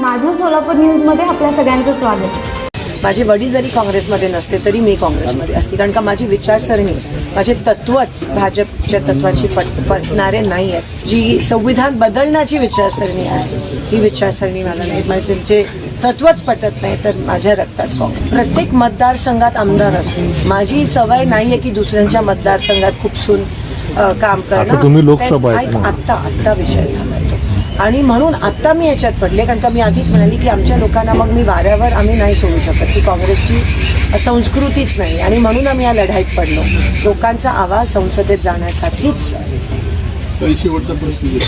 माझं सोलापूर न्यूजमध्ये आपल्या सगळ्यांचं स्वागत. माझे वडील जरी काँग्रेसमध्ये नसते तरी मी काँग्रेसमध्ये असते. कारण का माझी विचारसरणी माझे तत्वच भाजपच्या तत्वाची पट पटणारे नाही आहेत जी संविधान बदलण्याची विचारसरणी आहे ही विचारसरणी मला नाही. म्हणजे जे तत्वच पटत नाही तर माझ्या रक्तात काँग्रेस प्रत्येक मतदारसंघात आमदार असतो माझी सवय नाही आहे की दुसऱ्यांच्या मतदारसंघात खूपसून अ, काम करणं. आता तुम्ही लोकसभा आहेत ते- ना? आत्ता आत्ता विषय झाला. आणि म्हणून आत्ता मी याच्यात पडले कारण का मी आधीच म्हणाली की आमच्या लोकांना मग मी वाऱ्यावर आम्ही नाही सोडू शकत ती काँग्रेसची संस्कृतीच नाही. आणि म्हणून आम्ही या लढाईत पडलो. लोकांचा आवाज संसदेत जाण्यासाठीच. शेवटचा प्रश्न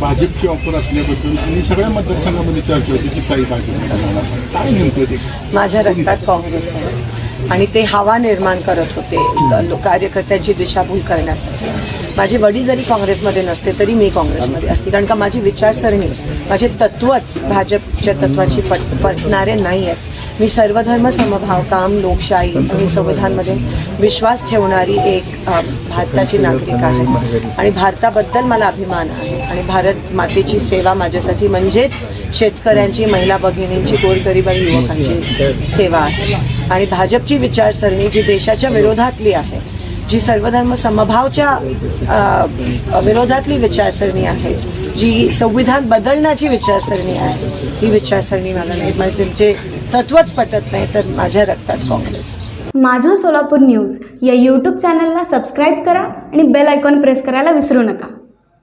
भाजपची ऑफर असल्याबद्दल आणि सगळ्या मतदारसंघामध्ये चर्चा होती की काही भाजप. काय नेमकं माझ्या रक्तात काँग्रेस आहे. आणि ते हवा निर्माण करत होते लो- कार्यकर्त्यांची दिशाभूल करण्यासाठी. माझे वडील जरी काँग्रेसमध्ये नसते तरी मी काँग्रेसमध्ये असते. कारण का माझी विचारसरणी माझे तत्वच भाजपच्या तत्वाची पट पटणारे नाही आहेत. मी सर्वधर्म समभाव काम लोकशाही आणि संविधानमध्ये विश्वास ठेवणारी एक भारताची नागरिक आहे. आणि भारताबद्दल मला अभिमान आहे. आणि भारत मातेची सेवा माझ्यासाठी म्हणजेच शेतकऱ्यांची महिला भगिनींची गोरगरीब युवकांची सेवा आहे. आणि भाजपची विचारसरणी जी देशाच्या विरोधातली आहे जी सर्वधर्म समभावच्या विरोधातली विचारसरणी आहे जी संविधान बदलण्याची विचारसरणी आहे ही विचारसरणी मला नाही म्हणजे जे तत्वच पटत नाही तर माझ्या रक्तात काँग्रेस. माझं सोलापूर न्यूज या यूट्यूब चॅनलला सबस्क्राईब करा आणि बेल आयकॉन प्रेस करायला विसरू नका.